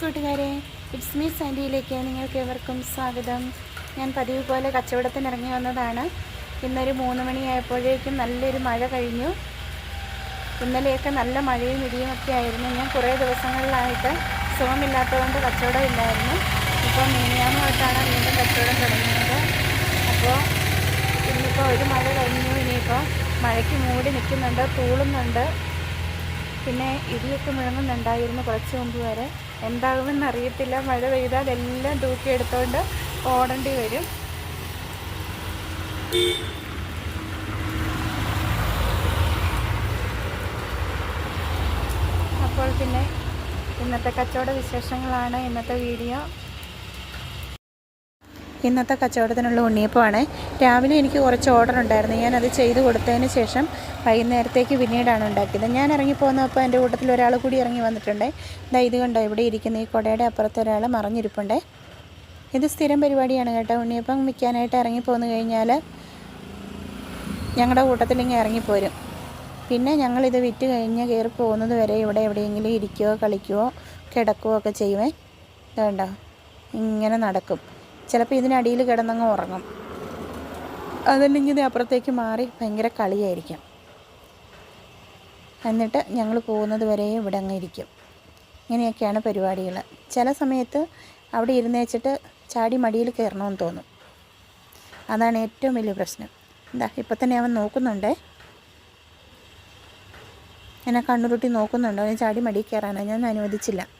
കൂട്ടുകാരെ it's me സാൻഡിയിലേക്ക് നിങ്ങൾക്ക് ഏവർക്കും സ്വാഗതം. ഞാൻ പതിവ് പോലെ കച്ചവടത്തിന് ഇറങ്ങി വന്നതാണ്. ഇന്നൊരു മൂന്ന് മണിയായപ്പോഴേക്കും നല്ലൊരു മഴ കഴിഞ്ഞു. ഇന്നലെയൊക്കെ നല്ല മഴയും ഇടിയും ഒക്കെ ആയിരുന്നു. ഞാൻ കുറേ ദിവസങ്ങളിലായിട്ട് സുഖമില്ലാത്തതുകൊണ്ട് കച്ചവടം ഇല്ലായിരുന്നു. ഇപ്പോൾ മിനിയാമായിട്ടാണ് വീണ്ടും കച്ചവടം തുടങ്ങിയത്. അപ്പോൾ ഇന്നിപ്പോൾ ഒരു മഴ കഴിഞ്ഞു. ഇനിയിപ്പോൾ മഴയ്ക്ക് മൂടി നിൽക്കുന്നുണ്ട് തൂളുന്നുണ്ട്. പിന്നെ ഇടിയൊക്കെ മുഴങ്ങുന്നുണ്ടായിരുന്നു കുറച്ച് മുമ്പ് വരെ. എന്താകുമെന്ന് അറിയത്തില്ല. മഴ പെയ്താൽ എല്ലാം തൂക്കിയെടുത്തോണ്ട് ഓടേണ്ടി വരും. അപ്പോൾ പിന്നെ ഇന്നത്തെ കച്ചവട വിശേഷങ്ങളാണ് ഇന്നത്തെ വീഡിയോ. ഇന്നത്തെ കച്ചവടത്തിനുള്ള ഉണ്ണിയപ്പമാണ്. രാവിലെ എനിക്ക് കുറച്ച് ഓർഡർ ഉണ്ടായിരുന്നു. ഞാനത് ചെയ്ത് കൊടുത്തതിന് ശേഷം വൈകുന്നേരത്തേക്ക് പിന്നീടാണ് ഉണ്ടാക്കിയത്. ഞാൻ ഇറങ്ങിപ്പോന്നപ്പോൾ എന്റെ കൂട്ടത്തിൽ ഒരാൾ കൂടി ഇറങ്ങി വന്നിട്ടുണ്ട്. ഇതാ ഇത് കണ്ടോ ഇവിടെ ഇരിക്കുന്ന ഈ കുടയുടെ അപ്പുറത്ത് ഒരാൾ മറിഞ്ഞിരിപ്പുണ്ടേ. ഇത് സ്ഥിരം പരിപാടിയാണ് കേട്ടോ. ഉണ്ണിയപ്പം വിൽക്കാനായിട്ട് ഇറങ്ങി പോന്നു കഴിഞ്ഞാൽ ഞങ്ങളുടെ കൂട്ടത്തിൽ ഇങ്ങനെ ഇറങ്ങിപ്പോരും പിന്നെ ഞങ്ങളിത് വിറ്റ് കഴിഞ്ഞ് കയറി പോകുന്നത് വരെ ഇവിടെ എവിടെയെങ്കിലും ഇരിക്കുകയോ കളിക്കുകയോ കിടക്കുകയോ ഒക്കെ ചെയ്യുമേ ഇത് കണ്ടോ ഇങ്ങനെ നടക്കും. ചിലപ്പോൾ ഇതിനടിയിൽ കിടന്നങ്ങ് ഉറങ്ങും. അതല്ലെങ്കിൽ ഇത് അപ്പുറത്തേക്ക് മാറി ഭയങ്കര കളിയായിരിക്കും. എന്നിട്ട് ഞങ്ങൾ പോകുന്നത് വരെ ഇവിടെ അങ്ങ് ഇരിക്കും. ഇങ്ങനെയൊക്കെയാണ് പരിപാടികൾ. ചില സമയത്ത് അവിടെ ഇരുന്നേച്ചിട്ട് ചാടി മടിയിൽ കയറണമെന്ന് തോന്നും. അതാണ് ഏറ്റവും വലിയ പ്രശ്നം. എന്താ ഇപ്പം തന്നെ അവൻ നോക്കുന്നുണ്ടേ. എന്നെ കണ്ണുരുട്ടി നോക്കുന്നുണ്ട്. ഞാൻ ചാടി മടിയിൽ കയറാനാണ് ഞാൻ അനുവദിച്ചില്ല.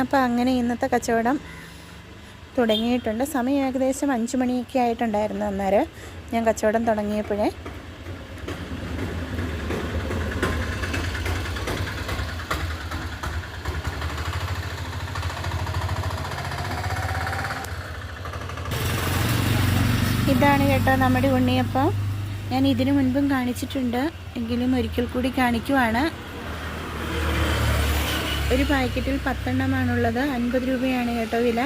അപ്പോൾ അങ്ങനെ ഇന്നത്തെ കച്ചവടം തുടങ്ങിയിട്ടുണ്ട്. സമയം ഏകദേശം അഞ്ച് മണിയൊക്കെ ആയിട്ടുണ്ടായിരുന്നു അന്നേരം ഞാൻ കച്ചവടം തുടങ്ങിയപ്പോഴേ. ഇതാണ് കേട്ടോ നമ്മുടെ ഉണ്ണിയപ്പം. ഞാൻ ഇതിനു മുൻപും കാണിച്ചിട്ടുണ്ട്. എങ്കിലും ഒരിക്കൽ കൂടി കാണിക്കുവാണ്. ഒരു പാക്കറ്റിൽ പത്തെണ്ണമാണുള്ളത്. അൻപത് രൂപയാണ് കേട്ടോ വില.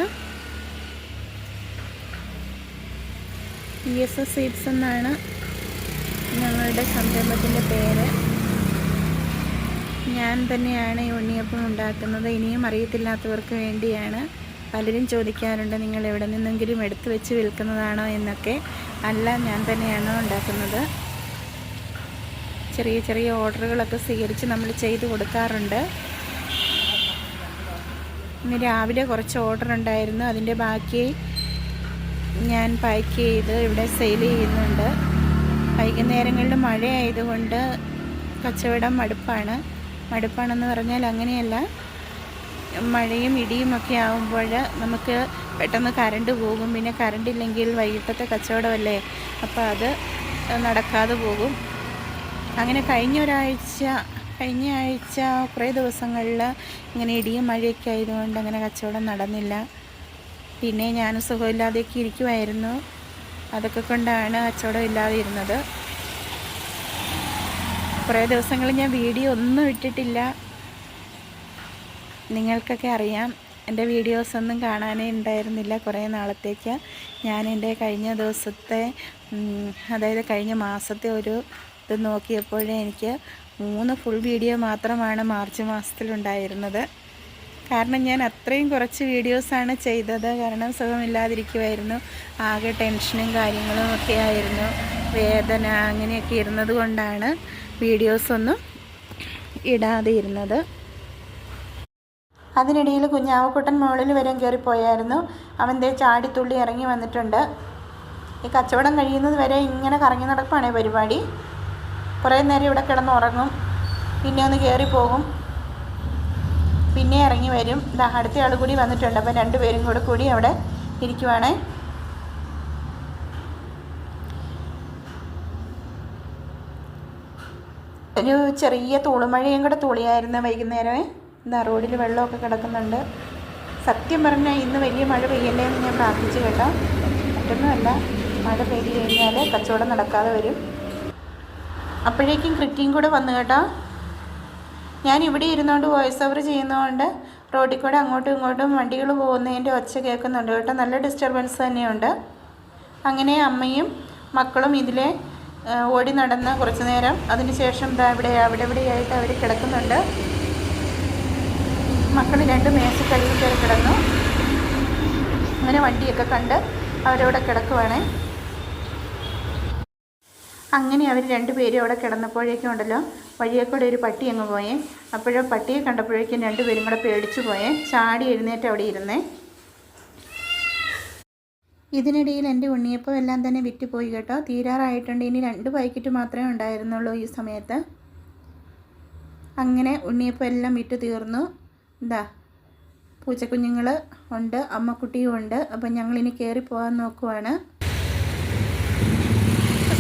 ഇ എസ് എസ് സീഡ്സ് എന്നാണ് ഞങ്ങളുടെ സംരംഭത്തിന്റെ പേര്. ഞാൻ തന്നെയാണ് ഈ ഉണ്ണിയപ്പം ഉണ്ടാക്കുന്നത്. ഇനിയും അറിയത്തില്ലാത്തവർക്ക് വേണ്ടിയാണ്. പലരും ചോദിക്കാറുണ്ട് നിങ്ങൾ എവിടെ നിന്നെങ്കിലും എടുത്തു വെച്ച് വിൽക്കുന്നതാണോ എന്നൊക്കെ. അല്ല ഞാൻ തന്നെയാണ് ഉണ്ടാക്കുന്നത്. ചെറിയ ചെറിയ ഓർഡറുകളൊക്കെ സ്വീകരിച്ച് നമ്മൾ ചെയ്ത് കൊടുക്കാറുണ്ട്. ഇന്ന് രാവിലെ കുറച്ച് ഓർഡർ ഉണ്ടായിരുന്നു. അതിന്റെ ബാക്കി ഞാൻ പാക്ക് ചെയ്ത് ഇവിടെ സെയിൽ ചെയ്യുന്നുണ്ട്. വൈകുന്നേരങ്ങളിൽ മഴ ആയതുകൊണ്ട് കച്ചവടം മടുപ്പാണ്. മടുപ്പാണെന്ന് പറഞ്ഞാൽ അങ്ങനെയല്ല. മഴയും ഇടിയും ഒക്കെ ആകുമ്പോൾ നമുക്ക് പെട്ടെന്ന് കറണ്ട് പോകും. പിന്നെ കറണ്ട് ഇല്ലെങ്കിൽ വൈകിട്ടത്തെ കച്ചവടമല്ലേ? അപ്പോൾ അത് നടക്കാതെ പോകും. അങ്ങനെ കഴിഞ്ഞ ഒരാഴ്ച കഴിഞ്ഞ ആഴ്ച കുറേ ദിവസങ്ങളിൽ ഇങ്ങനെ ഇടിയും മഴയൊക്കെ ആയതുകൊണ്ട് അങ്ങനെ കച്ചവടം നടന്നില്ല. പിന്നെ ഞാൻ സുഖമില്ലാതെയൊക്കെ ഇരിക്കുമായിരുന്നു അതൊക്കെ കൊണ്ടാണ് കച്ചവടം ഇല്ലാതെ ഇരുന്നത്. കുറേ ദിവസങ്ങൾ ഞാൻ വീഡിയോ ഒന്നും ഇട്ടിട്ടില്ല. നിങ്ങൾക്കൊക്കെ അറിയാം. എന്റെ വീഡിയോസൊന്നും കാണാനേ ഉണ്ടായിരുന്നില്ല കുറേ നാളത്തേക്ക്. ഞാൻ എന്റെ കഴിഞ്ഞ ദിവസത്തെ അതായത് കഴിഞ്ഞ മാസത്തെ ഒരു ഇത് നോക്കിയപ്പോഴേ എനിക്ക് മൂന്ന് ഫുൾ വീഡിയോ മാത്രമാണ് മാർച്ച് മാസത്തിലുണ്ടായിരുന്നത്. കാരണം ഞാൻ അത്രയും കുറച്ച് വീഡിയോസാണ് ചെയ്തത്. കാരണം സുഖമില്ലാതിരിക്കുമായിരുന്നു ആകെ ടെൻഷനും കാര്യങ്ങളും ഒക്കെ ആയിരുന്നു. വേദന അങ്ങനെയൊക്കെ ഇരുന്നത് കൊണ്ടാണ് വീഡിയോസൊന്നും ഇടാതെ ഇരുന്നത്. അതിനിടയിൽ കുഞ്ഞാവക്കുട്ടൻ മുകളിൽ വരെയും കയറിപ്പോയായിരുന്നു അവന്റെ ചാടിത്തുള്ളി ഇറങ്ങി വന്നിട്ടുണ്ട്. ഈ കച്ചവടം കഴിയുന്നത് വരെ ഇങ്ങനെ കറങ്ങി നടക്കുകയാണ് പരിപാടി. കുറേ നേരം ഇവിടെ കിടന്ന് ഉറങ്ങും പിന്നെ ഒന്ന് കയറിപ്പോകും പിന്നെ ഇറങ്ങി വരും. ഇതാ അടുത്ത ആൾ കൂടി വന്നിട്ടുണ്ട്. അപ്പം രണ്ടുപേരും കൂടെ കൂടി അവിടെ ഇരിക്കുവാണ്. ഒരു ചെറിയ തൂളുമഴയും കൂടെ തൂളിയായിരുന്നു വൈകുന്നേരമേ. എന്താ റോഡിൽ വെള്ളമൊക്കെ കിടക്കുന്നുണ്ട്. സത്യം പറഞ്ഞാൽ ഇന്ന് വലിയ മഴ പെയ്യല്ലേ എന്ന് ഞാൻ പ്രാർത്ഥിച്ചു കേട്ടോ. മറ്റൊന്നുമല്ല മഴ പെയ്ത് കഴിഞ്ഞാൽ കച്ചവടം നടക്കാതെ വരും. അപ്പോഴേക്കും ക്രിറ്റിയും കൂടെ വന്നു കേട്ടോ. ഞാൻ ഇവിടെ ഇരുന്നുകൊണ്ട് വോയിസ് ഓവർ ചെയ്യുന്നതുകൊണ്ട് റോഡിൽ കൂടെ അങ്ങോട്ടും ഇങ്ങോട്ടും വണ്ടികൾ പോകുന്നതിന്റെ ഒച്ച കേൾക്കുന്നുണ്ട് കേട്ടോ. നല്ല ഡിസ്റ്റർബൻസ് തന്നെയുണ്ട്. അങ്ങനെ അമ്മയും മക്കളും ഇതിലെ ഓടി നടന്ന് കുറച്ച് നേരം. അതിനുശേഷം ഇതാ ഇവിടെ അവിടെ ഇവിടെയായിട്ട് അവർ കിടക്കുന്നുണ്ട്. മക്കൾ രണ്ട് മേശക്കടിയിൽ കയറി കിടന്നു. അങ്ങനെ വണ്ടിയൊക്കെ കണ്ട് അവരവിടെ കിടക്കുവാണേ. അങ്ങനെ അവർ രണ്ടുപേരും അവിടെ കിടന്നപ്പോഴേക്കും ഉണ്ടല്ലോ വഴിയെ ഒരു പട്ടി അങ്ങ് പോയേ. അപ്പോഴും പട്ടിയെ കണ്ടപ്പോഴേക്കും രണ്ടുപേരും കൂടെ പേടിച്ചു പോയേ. ചാടി എഴുന്നേറ്റ് അവിടെ ഇരുന്നേ. ഇതിനിടയിൽ എന്റെ ഉണ്ണിയപ്പം എല്ലാം തന്നെ വിറ്റുപോയി കേട്ടോ. തീരാറായിട്ടുണ്ട്. ഇനി രണ്ട് പാക്കറ്റ് മാത്രമേ ഉണ്ടായിരുന്നുള്ളൂ ഈ സമയത്ത്. അങ്ങനെ ഉണ്ണിയപ്പം എല്ലാം വിറ്റ് തീർന്നു. എന്താ? പൂച്ചക്കുഞ്ഞുങ്ങൾ ഉണ്ട് അമ്മക്കുട്ടിയും ഉണ്ട്. അപ്പം ഞങ്ങളിനി കയറി പോകാൻ നോക്കുവാണ്.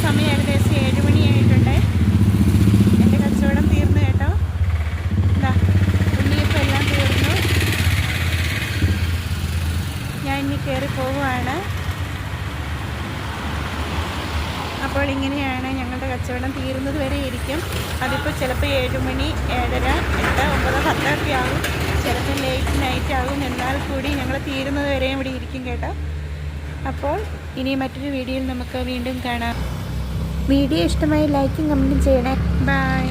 സമയം ഏകദേശം ഏഴ് മണിയായിട്ടുണ്ട് എന്റെ കച്ചവടം തീർന്നു കേട്ടോ. എന്താ ഉണ്ണിയപ്പം എല്ലാം തീർന്നു. ഞാൻ ഇനി കയറി പോവുകയാണ്. അപ്പോൾ ഇങ്ങനെയാണ് ഞങ്ങളുടെ കച്ചവടം തീരുന്നത് വരെ ഇരിക്കും. അതിപ്പോൾ ചിലപ്പോൾ ഏഴുമണി ഏഴര എട്ട് ഒമ്പത് പത്തൊക്കെ ആകും ചിലപ്പോൾ ലേറ്റ് നൈറ്റ് ആകും. എന്നാൽ കൂടി ഞങ്ങൾ തീരുന്നത് വരെയും ഇവിടെ ഇരിക്കും കേട്ടോ. അപ്പോൾ ഇനി മറ്റൊരു വീഡിയോയിൽ നമുക്ക് വീണ്ടും കാണാം. വീഡിയോ ഇഷ്ടമായി ലൈക്കും കമന്റും ചെയ്യണേ. ബൈ